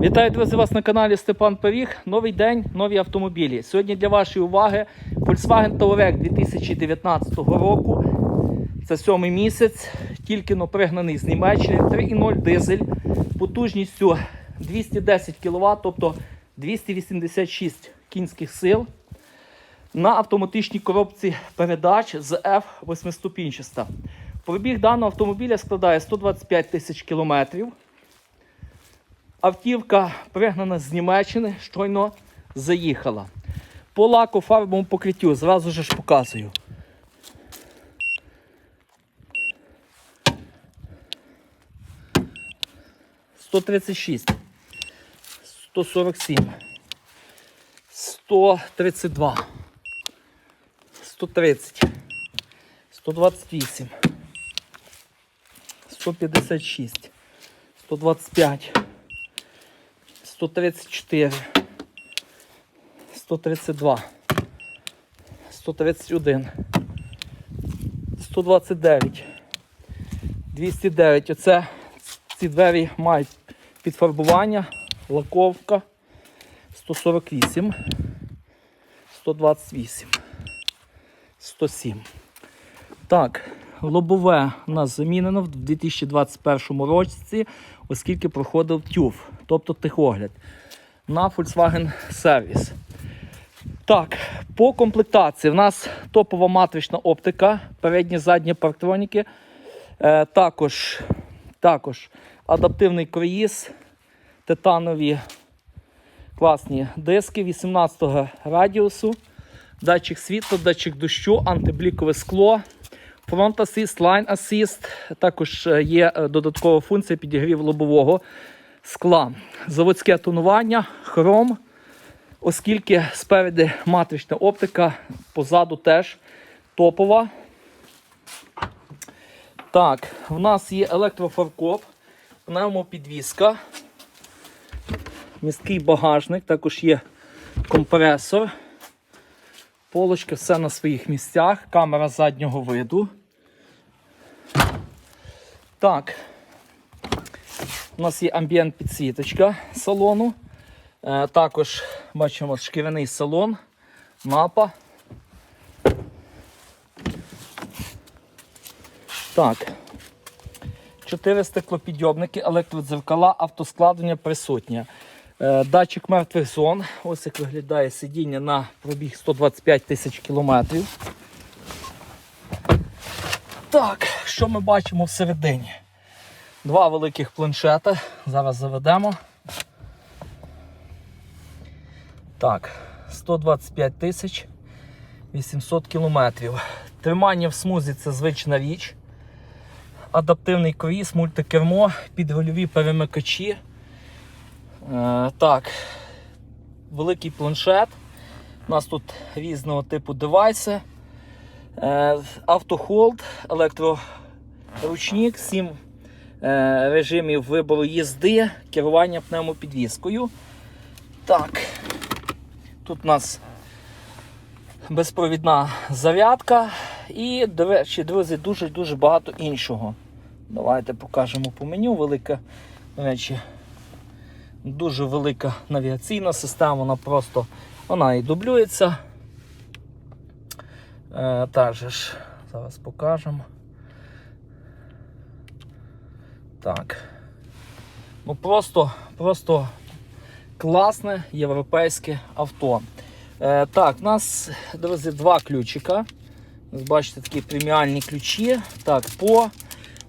Вітаю, друзі, вас на каналі Степан Пиріг. Новий день, нові автомобілі. Сьогодні для вашої уваги Volkswagen Touareg 2019 року. Це сьомий місяць, тільки но пригнаний з Німеччини, 3,0 дизель потужністю 210 кВт, тобто 286 кінських сил. На автоматичній коробці передач з F8 ступінчаста. Пробіг даного автомобіля складає 125 тисяч кілометрів. Автівка пригнана з Німеччини, щойно заїхала. По лаку фарбовому покриттю зразу ж показую. Сто тридцять шість, сто сорок сім, сто тридцять два, сто тридцять, сто двадцять вісім, сто п'ятдесят шість, сто двадцять п'ять. 134, 132, 131, 129, 209. Оце ці двері мають підфарбування, лаковка. 148, 128, 107. Так, лобове у нас замінено в 2021 році, оскільки проходив TÜV, тобто техогляд на Volkswagen Service. Так, по комплектації в нас топова матрична оптика, передні задні парктроніки. Е, також, також адаптивний круїз, титанові класні диски 18 радіусу, датчик світла, датчик дощу, антиблікове скло. Front Assist, Line Assist, також е, є е, додаткова функція підігрів лобового скла. Заводське тонування, хром, оскільки спереди матрична оптика, позаду теж топова. Так, в нас є електрофаркоп, пневмопідвізка, місткий багажник, також є компресор. Полочки все на своїх місцях, камера заднього виду. Так, у нас є амбієнт підсвіточка салону. Е, також бачимо шкіряний салон, мапа. Так. Чотири стеклопідйомники, електродзеркала, автоскладення присутнє. Е, Датчик мертвих зон. Ось як виглядає сидіння на пробіг 125 тисяч кілометрів. Так, що ми бачимо всередині? Два великих планшета. Зараз заведемо. Так, 125 тисяч 800 кілометрів. Тримання в смузі це звична річ. Адаптивний круїз, мультикермо, підрульові перемикачі. Е, так, великий планшет. У нас тут різного типу девайси. Е, автохолд, електроручник, 7 е, режимів вибору їзди, керування пневмопідвіскою. Так, тут у нас безпровідна зарядка і, до речі, друзі, дуже-дуже багато іншого. Давайте покажемо по меню. Велика, до речі, дуже велика навігаційна система, вона просто вона і дублюється. Е, так же ж, зараз покажемо. Так. Ну просто, просто класне європейське авто. Е, так, у нас, друзі, два ключика. Ось Бачите, такі преміальні ключі. Так, по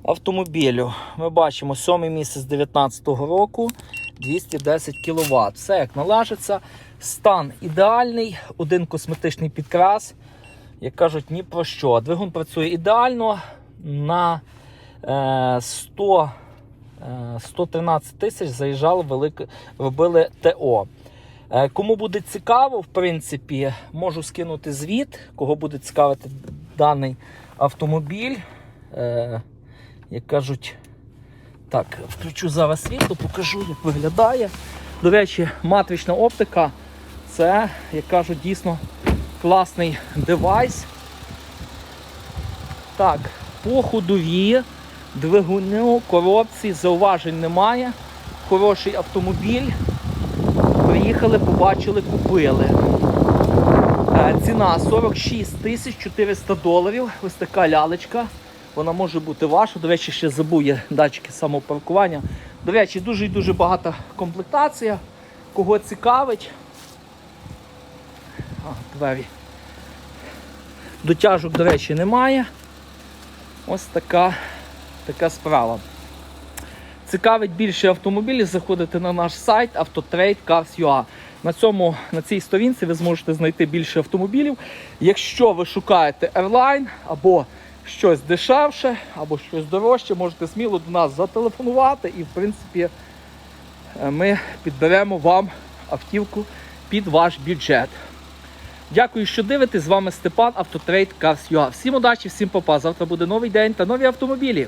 автомобілю ми бачимо 7 місяць 2019 року 210 кВт. Все як налажиться. Стан ідеальний, один косметичний підкрас. Як кажуть, ні про що. Двигун працює ідеально на е, 100, е, 113 тисяч заїжджали, велике, робили ТО. Е, Кому буде цікаво, в принципі, можу скинути звіт, кого буде цікавити даний автомобіль. Е, Як кажуть, так, включу зараз світло, покажу, як виглядає. До речі, матрична оптика це, як кажуть, дійсно класний девайс. Так, по ходові, двигуну, коробці зауважень немає. хороший автомобіль. Приїхали, побачили, купили. Е, Ціна 46 тисяч 400 доларів. Ось така лялечка. Вона може бути ваша. До речі, ще забув є датчики самопаркування. До речі, дуже і дуже багата комплектація. Кого цікавить. А, двері. Дотяжок, до речі, немає. Ось така, така справа. Цікавить більше автомобілів, заходите на наш сайт Autotrade Cars.ua. На, цьому, на цій сторінці ви зможете знайти більше автомобілів. Якщо ви шукаєте Airline або щось дешевше, або щось дорожче, можете сміло до нас зателефонувати і, в принципі, е, ми підберемо вам автівку під ваш бюджет. Дякую, що дивитесь. З вами Степан Автотрейд Cars.ua. Всім удачі, всім попа. Завтра буде новий день та нові автомобілі.